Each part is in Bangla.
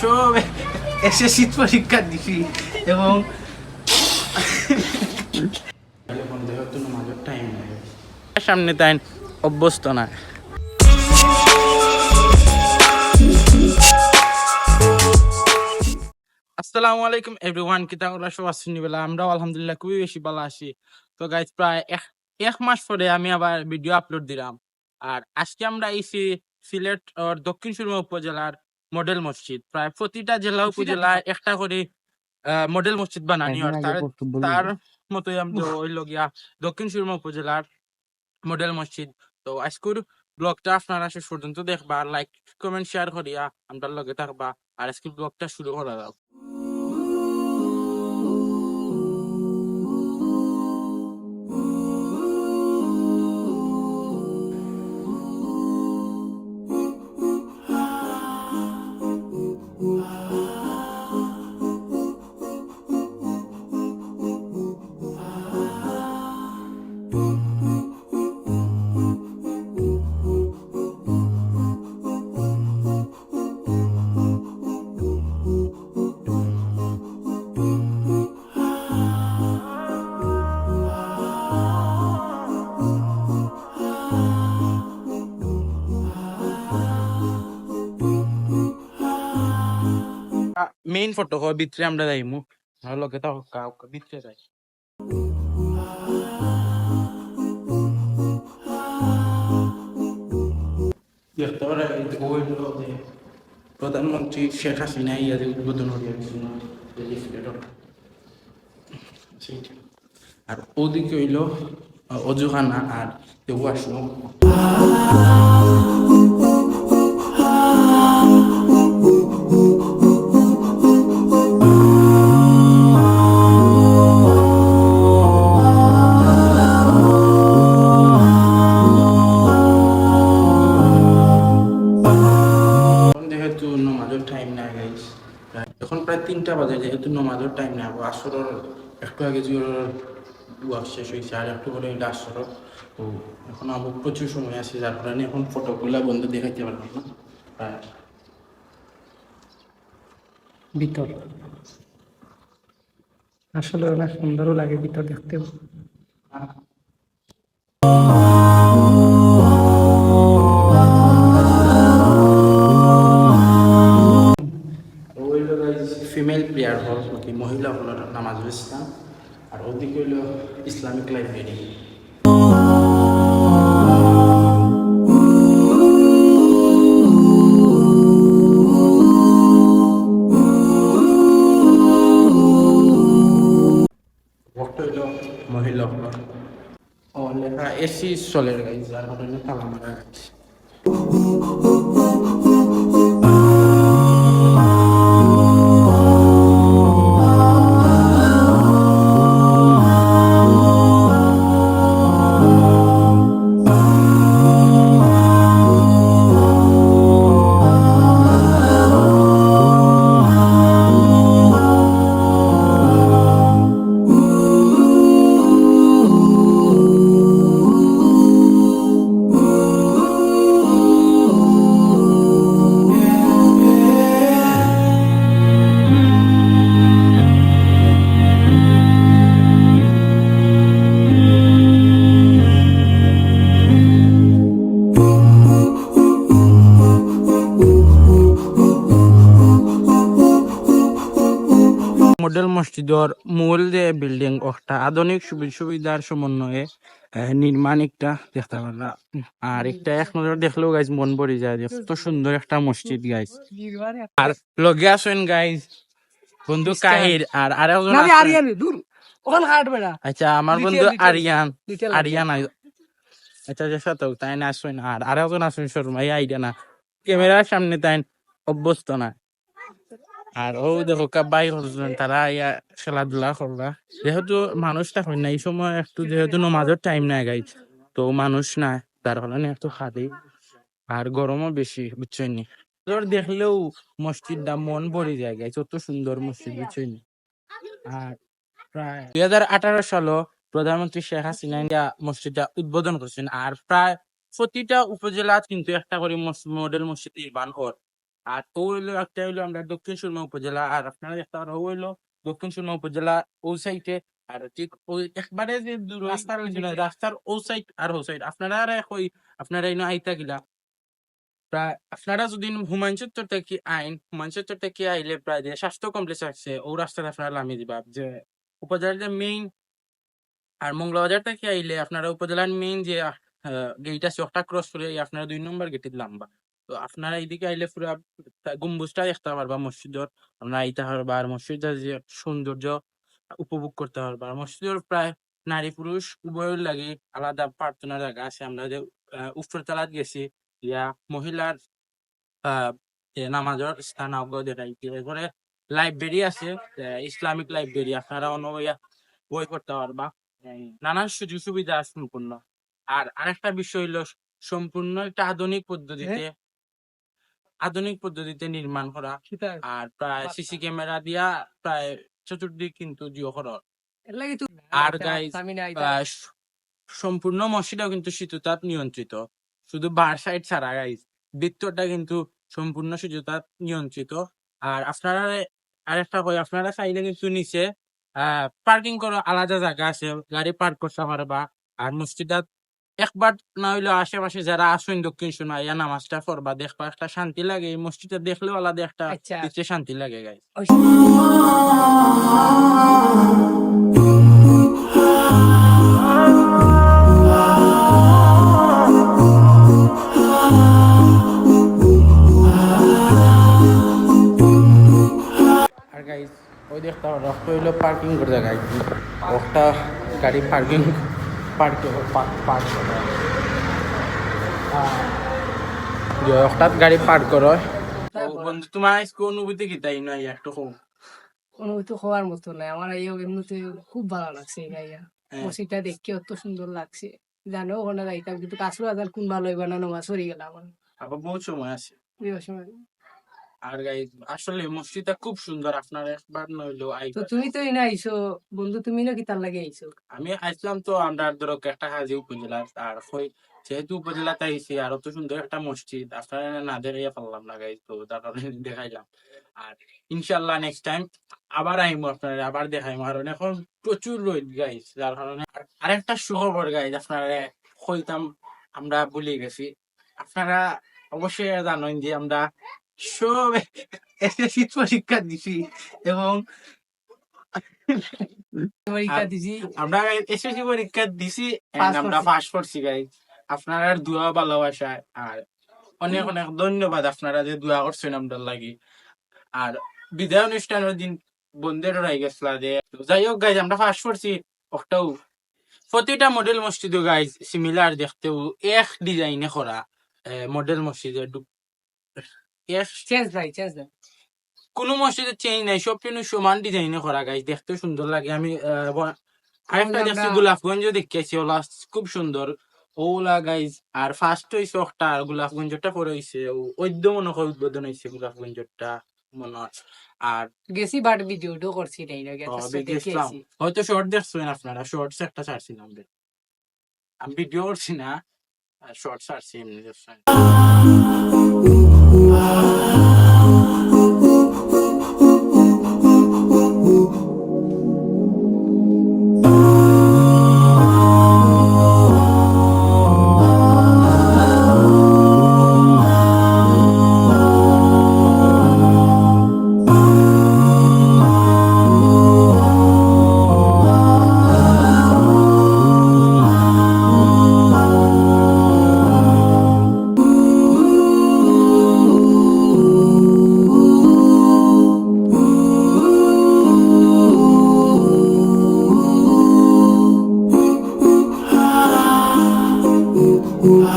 সব এসে শীত পরীক্ষা দিছি এবং সামনে তাই অভ্যস্ত না। আসসালামু আলাইকুম এভরিওয়ান কিতা করা সব আসুন বেলা আমরাও আলহামদুলিল্লাহ খুবই বেশি ভালো আছি। তো গাইজ প্রায় এক এক মাস পরে আমি আবার ভিডিও আপলোড দিলাম। আর আজকে আমরা আইছি সিলেট দক্ষিণ সুরমা উপজেলার মডেল মসজিদ প্রায় প্রতিটা জেলা উপজেলায় একটা করে মডেল মসজিদ বানানি তার তার মতোই আমি ওই লগিয়া দক্ষিণ সুরমা উপজেলার মডেল মসজিদ তো আজকুর ব্লগটা আপনারা শেষ পর্যন্ত দেখবা লাইক কমেন্ট শেয়ার করিয়া আমরা লগে থাকবা আর আজকের ব্লগটা শুরু করা যাও মেইন ফটো হয় ভিতরে আমরা যাইমু। আর লগে তো ভিতরে যাই। প্রধানমন্ত্রী শেখ হাসিনা ইয়া যে উদ্বোধন আর ওদিকে হইল অজুখানা আর ওয়াশরুম তিনটা বাজে যেহেতু নমাজের টাইম না আসরের একটু আগে যে ওয়াক শেষ হয়েছে আর একটু করে এটা আসর। তো এখন আমার প্রচুর সময় আছে যার কারণে এখন ফটোগুলা বন্ধ দেখাইতে পারলাম না প্রায়। ভিতর। আসলে অনেক সুন্দরও লাগে ভিতর দেখতেও। ফিমেল প্লেয়ার হল কি মহিলা হল নামাজুল ইসলাম আর ওদিকে হইল ইসলামিক লাইব্রেরি মহিলা হল ও লেখা এসি চলে গাইজ যার তালা মারা গেছে মডেল মসজিদর মূল যে বিল্ডিং একটা আধুনিক সুবি- সুবিধার সমন্বয়ে নির্মাণ একটা দেখতে পারলাম। আর একটা এক নজর দেখলেও গাইজ মন পড়ে যায় কত সুন্দর একটা মসজিদ গাইজ আর লগে আসেন গাইজ বন্ধু কাহির আর আর একজন নাবি আছেন। দূর। ওখানে হাট বেড়া। আচ্ছা আমার বন্ধু আরিয়ান। আরিয়ান আচ্ছা যে সাথে তাই না আসেন। আর আর একজন আসেন শর্মা। এই আইডিয়া না। ক্যামেরার সামনে তাই অভ্যস্ত না। আর ও দেখো কাবাই তারা খেলাধুলা করলা যেহেতু মানুষ থাকেন না, এই সময় একটু যেহেতু নমাজের টাইম নাই গাই তো মানুষ না, তার কারণে একটু খাদি আর গরমও বেশি বুঝছেন দেখলেও মসজিদটা মন ভরে যায় গাইছে অত সুন্দর মসজিদ বুঝছেন আর প্রায় দুই হাজার আঠারো সালে প্রধানমন্ত্রী শেখ হাসিনা ইন্ডিয়া মসজিদটা উদ্বোধন করছেন। আর প্রায় প্রতিটা উপজেলা কিন্তু একটা করে মডেল মসজিদ নির্মাণ কর আর ও হইল একটা হইল আমরা দক্ষিণ সুরমা উপজেলা আর আপনারা পারো ও হইল দক্ষিণ সুরমা উপজেলা ও সাইডে আর ঠিক ওই একবারে যে রাস্তার রাস্তার ও সাইড আর ও সাইড আপনারা আর কই আপনারা এনে আইতা গিলা। প্রায় আপনারা যদি হুমায়ুন চত্বর থেকে আইন হুমায়ুন চত্বর থেকে আইলে প্রায় যে স্বাস্থ্য কমপ্লেক্স আছে ও রাস্তাতে আপনারা নামিয়ে দিবা। যে উপজেলার যে মেইন আর মঙ্গলবাজার থেকে আইলে আপনারা উপজেলার মেইন যে গেট আছে ওটা ক্রস করে আপনারা দুই নম্বর গেটে নামবা তো আপনারা এইদিকে আইলে পুরা গম্বুজটা দেখতে পারবা মসজিদর। আপনারা আইতে পারবা আর মসজিদের যে সৌন্দর্য উপভোগ করতে পারবা। আর মসজিদের প্রায় নারী পুরুষ উভয়ের লাগে আলাদা প্রার্থনা জায়গা আছে। আমরা যে উপর তালাত গেছি, ইয়া মহিলার নামাজের স্থান করে লাইব্রেরি আছে ইসলামিক লাইব্রেরি। আপনারা অন্য বই করতে পারবা। নানান সুযোগ সুবিধা সম্পূর্ণ। আর আরেকটা বিষয় হইল সম্পূর্ণ একটা আধুনিক পদ্ধতিতে আধুনিক পদ্ধতিতে নির্মাণ করা আর প্রায় সিসি ক্যামেরা দিয়া প্রায় চতুর্দিক কিন্তু জিও করা এর লাগি তো আর স- সম্পূর্ণ মসজিদও কিন্তু শীততাপ নিয়ন্ত্রিত। শুধু বার সাইড ছাড়া গাইজ ভিতরটা কিন্তু সম্পূর্ণ শীততাপ নিয়ন্ত্রিত। আর আপনারা আরেকটা কই আপনারা চাইলে কিন্তু নিচে পার্কিং করার আলাদা জায়গা আছে। গাড়ি পার্ক করতে পারবা। আর মসজিদাত একবার না হইলেও আশেপাশে যারা আসুন দক্ষিণ শোনা ইয়া নামাজটা পড়বা দেখবা একটা শান্তি লাগে। এই মসজিদটা দেখলেও আলাদা একটা আচ্ছা। শান্তি লাগে গাইজ আর গাইজ ওই দেখতে রক্ত হইল পার্কিং করে জায়গা একটা গাড়ি পার্কিং পার্ক পার্ক করে যে হঠাৎ গাড়ি পার্ক করো। বন্ধু আজকে অনুভূতি কি? তাই নয় একটু কম অনুভূতি হওয়ার মতো নাই। আমার এই এমনিতে খুব ভালো লাগছে এই গাইয়া হ্যাঁ। মসজিদটা দেখতে অত সুন্দর লাগছে। জানো ওখানে যাইতাম কিন্তু কাছু হাজার কোন ভালো হইবা না নমাজ সরি গেল আমার আবার বহুত সময় আছে। সময়। আর গাইজ আসলে মসজিদটা খুব সুন্দর আপনার একবার নইলেও তো তুমি তো আইছো বন্ধু তুমি না কি তার লাগে আইছো? আমি তো আমরা ধরো একটা হাজি উপজেলা আর হই যেহেতু উপজেলাতে আইছি আর অত সুন্দর একটা মসজিদ আপনারা না দেখাইয়া পারলাম না গাইজ তো তার দেখাইলাম। আর ইনশাল্লাহ নেক্সট টাইম আবার আইমু আপনারা আবার দেখাইমু। কারণ এখন প্রচুর রোদ গাইজ যার কারণে আর- আরেকটা সুখবর গাইজ আপনারা কইতাম আমরা ভুলে গেছি। আপনারা অবশ্যই জানেন যে আমরা সব এসএসসি পরীক্ষা দিছি এবং পরীক্ষা দিছি। আমরা এসএসসি পরীক্ষা দিছি and Pass আমরা পাস করছি গাই আপনারা দোয়া ভালোবাসা আর অনেক অনেক ধন্যবাদ আপনারা যে দোয়া করছেন আমরা লাগি। আর বিদায় অনুষ্ঠানের দিন বন্ধের রয়ে গেছিলা যে যাই হোক গাইজ আমরা করছি। একটাও প্রতিটা মডেল মসজিদ গাইজ সিমিলার দেখতেও এক ডিজাইনে করা মডেল মসজিদের দু- এক চেঞ্জ নাই চেঞ্জ নাই কোনো মসজিদের চেঞ্জ নাই সব কিন্তু সমান ডিজাইনে করা গাইজ দেখতে সুন্দর লাগে। আমি আরেকটা দেখছি গোলাপগঞ্জ দেখেছি ওলা খুব সুন্দর। ওলা গাইজ আর ফার্স্ট হইছে একটা আর গোলাপগঞ্জটা পরে হইছে ওদ্য মনে হয় উদ্বোধন হইছে গোলাপগঞ্জটা মনে আর গেছি বাট ভিডিওটো করছি নাই না গেছি হয়তো শর্ট দেখছেন আপনারা শর্টস একটা ছাড়ছিলাম। আমি ভিডিও করছি না শর্ট ছাড়ছি এমনি দেখছেন।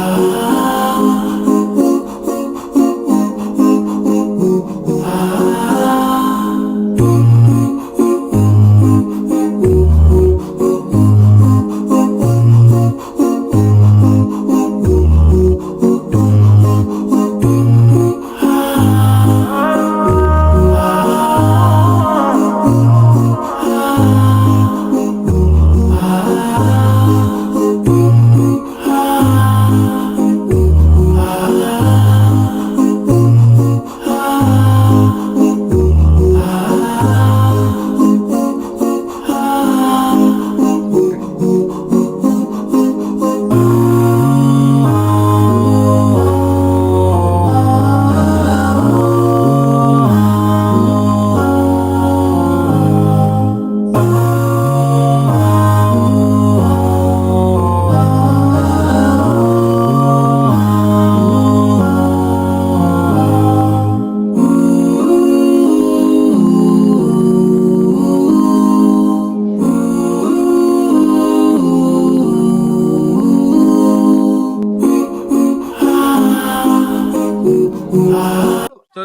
Oh.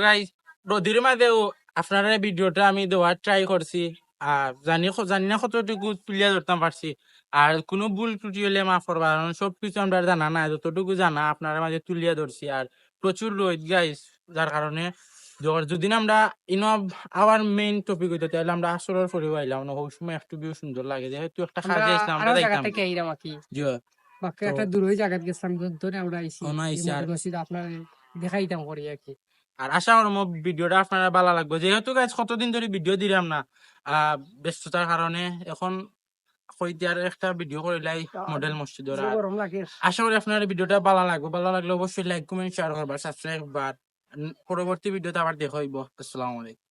গাইস রদির মাঝেও আপনারা ভিডিওটা আমি দেওয়ার ট্রাই করছি আর জানি জানি না কতটুকু তুলিয়া ধরতাম পারছি আর কোনো ভুল ত্রুটি হলে মাফ করবা কারণ সবকিছু আমরা জানা না যতটুকু জানা আপনারা মাঝে তুলিয়া ধরছি আর প্রচুর রোদ গাইস যার কারণে যদি আমরা ইনো আবার মেইন টপিক হইতো তাহলে আমরা আসরের পরে আইলাম না ওই সময় একটু বেশ সুন্দর লাগে যেহেতু একটা কাজে আসলাম আমরা থেকে আইরাম কি জি বাকি একটা দূরই জায়গা গেছিলাম ধরে আমরা আইছি আর- আপনার দেখাইতাম করি আর কি আর আশা করব ভিডিওটা আপনারা ভালো লাগবে। যেহেতু গাছ কতদিন ধরে ভিডিও দিলাম না ব্যস্ততার কারণে এখন কইতিয়ার একটা ভিডিও করিলাই মডেল মসজিদের আশা করি আপনার ভিডিওটা ভালো লাগবে। ভালো লাগলে অবশ্যই লাইক কমেন্ট শেয়ার করবার সাবস্ক্রাইব উম, পরবর্তী ভিডিওতে আবার দেখা হইব। আসসালামু আলাইকুম।